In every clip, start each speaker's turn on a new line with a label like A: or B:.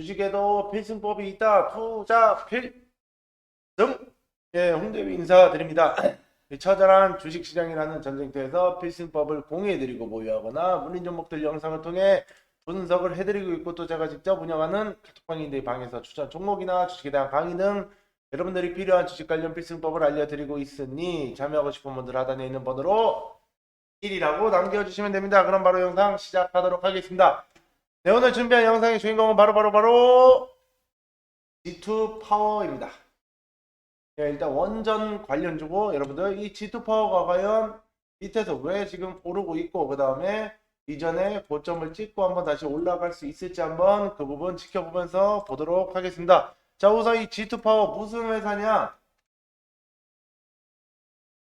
A: 주식에도 필승법이 있다. 투자 필승. 예, 홍대비 인사드립니다. 이 처절한 주식시장이라는 전쟁터에서 필승법을 공유해드리고 보유하거나 물린 종목들 영상을 통해 분석을 해드리고 있고 또 제가 직접 운영하는 카톡방인데 방에서 추천 종목이나 주식에 대한 강의 등 여러분들이 필요한 주식 관련 필승법을 알려드리고 있으니 참여하고 싶은 분들 하단에 있는 번호로 1이라고 남겨주시면 됩니다. 그럼 바로 영상 시작하도록 하겠습니다. 네, 오늘 준비한 영상의 주인공은 바로 바로 바로 G2 파워입니다. 네, 일단 원전 관련 주고 여러분들 이 G2 파워가 과연 밑에서 왜 지금 오르고 있고 그 다음에 이전에 고점을 찍고 한번 다시 올라갈 수 있을지 한번 그 부분 지켜보면서 보도록 하겠습니다. 자 우선 이 G2 파워 무슨 회사냐?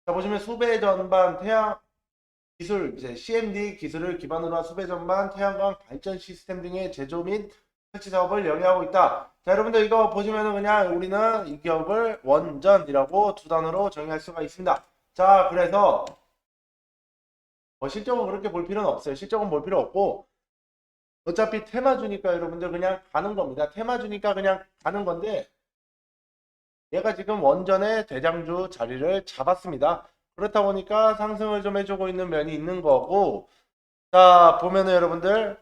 A: 자 보시면 수배 전반 태양 기술 이제 CMD 기술을 기반으로 한 수배 전반 태양광 발전 시스템 등의 제조 및 설치 사업을 영위하고 있다. 자 여러분들 이거 보시면은 그냥 우리는 이 기업을 원전이라고 두 단어로 정의할 수가 있습니다. 자 그래서 뭐 실적은 그렇게 볼 필요는 없어요. 실적은 볼 필요 없고 어차피 테마주니까 여러분들 그냥 가는 겁니다. 테마주니까 그냥 가는 건데 얘가 지금 원전의 대장주 자리를 잡았습니다. 그렇다 보니까 상승을 좀 해주고 있는 면이 있는 거고 자 보면은 여러분들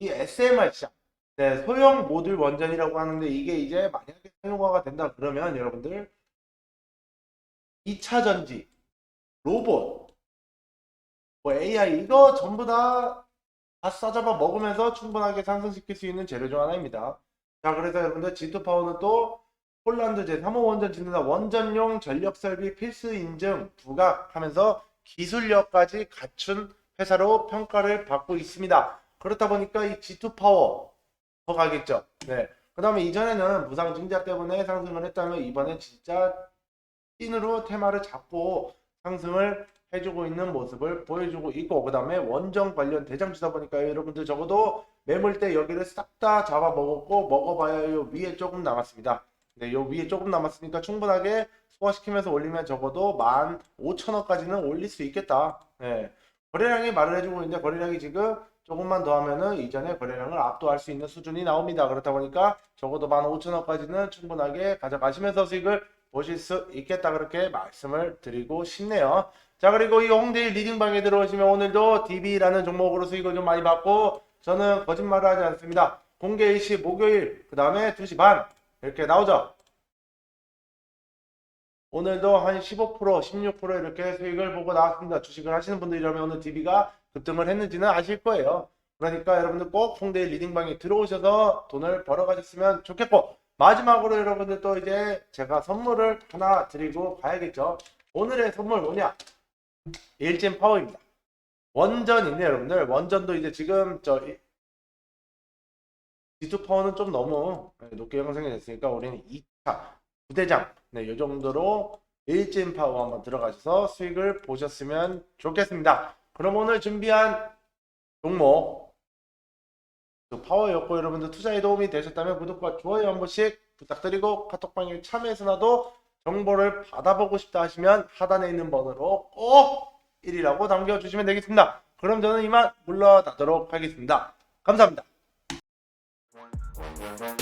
A: 이 SMR 시장 네, 소형 모듈 원전이라고 하는데 이게 이제 만약에 상용화가 된다 그러면 여러분들 2차 전지 로봇 뭐 AI 이거 전부 다, 다 싸잡아 먹으면서 충분하게 상승시킬 수 있는 재료 중 하나입니다. 자 그래서 여러분들 G2 파워는 또 폴란드 제3호 원전 짓는다 원전용 전력 설비 필수 인증 부각하면서 기술력까지 갖춘 회사로 평가를 받고 있습니다. 그렇다 보니까 이 G2 파워 더 가겠죠. 네. 그 다음에 이전에는 부상 증자 때문에 상승을 했다면 이번에 진짜 찐으로 테마를 잡고 상승을 해주고 있는 모습을 보여주고 있고 그 다음에 원전 관련 대장주다 보니까 여러분들 적어도 매물대 여기를 싹 다 잡아 먹었고 먹어봐야 요 위에 조금 남았습니다. 네, 요 위에 조금 남았으니까 충분하게 소화시키면서 올리면 적어도 15,000원까지는 올릴 수 있겠다. 네. 거래량이 말을 해주고 있는데 거래량이 지금 조금만 더 하면은 이전에 거래량을 압도할 수 있는 수준이 나옵니다. 그렇다 보니까 적어도 15,000원까지는 충분하게 가져가시면서 수익을 보실 수 있겠다 그렇게 말씀을 드리고 싶네요. 자 그리고 이 홍대일 리딩방에 들어오시면 오늘도 DB라는 종목으로 수익을 좀 많이 받고 저는 거짓말을 하지 않습니다. 공개 일시 목요일 그 다음에 2시 반 이렇게 나오죠. 오늘도 한 15% 16% 이렇게 수익을 보고 나왔습니다. 주식을 하시는 분들이라면 오늘 DB가 급등을 했는지는 아실 거예요. 그러니까 여러분들 꼭 홍대일 리딩방에 들어오셔서 돈을 벌어가셨으면 좋겠고 마지막으로 여러분들 또 이제 제가 선물을 하나 드리고 가야겠죠. 오늘의 선물 뭐냐? 일진 파워입니다. 원전인데 여러분들 원전도 이제 지금 저 G2 파워는 좀 너무 네, 높게 형성이 됐으니까 우리는 2차 부대장 네, 이 정도로 일진 파워 한번 들어가셔서 수익을 보셨으면 좋겠습니다. 그럼 오늘 준비한 종목 그 파워였고 여러분들 투자에 도움이 되셨다면 구독과 좋아요 한 번씩 부탁드리고 카톡방에 참여해서나도 정보를 받아보고 싶다 하시면 하단에 있는 번호로 꼭 1이라고 남겨주시면 되겠습니다. 그럼 저는 이만 물러나도록 하겠습니다. 감사합니다. Música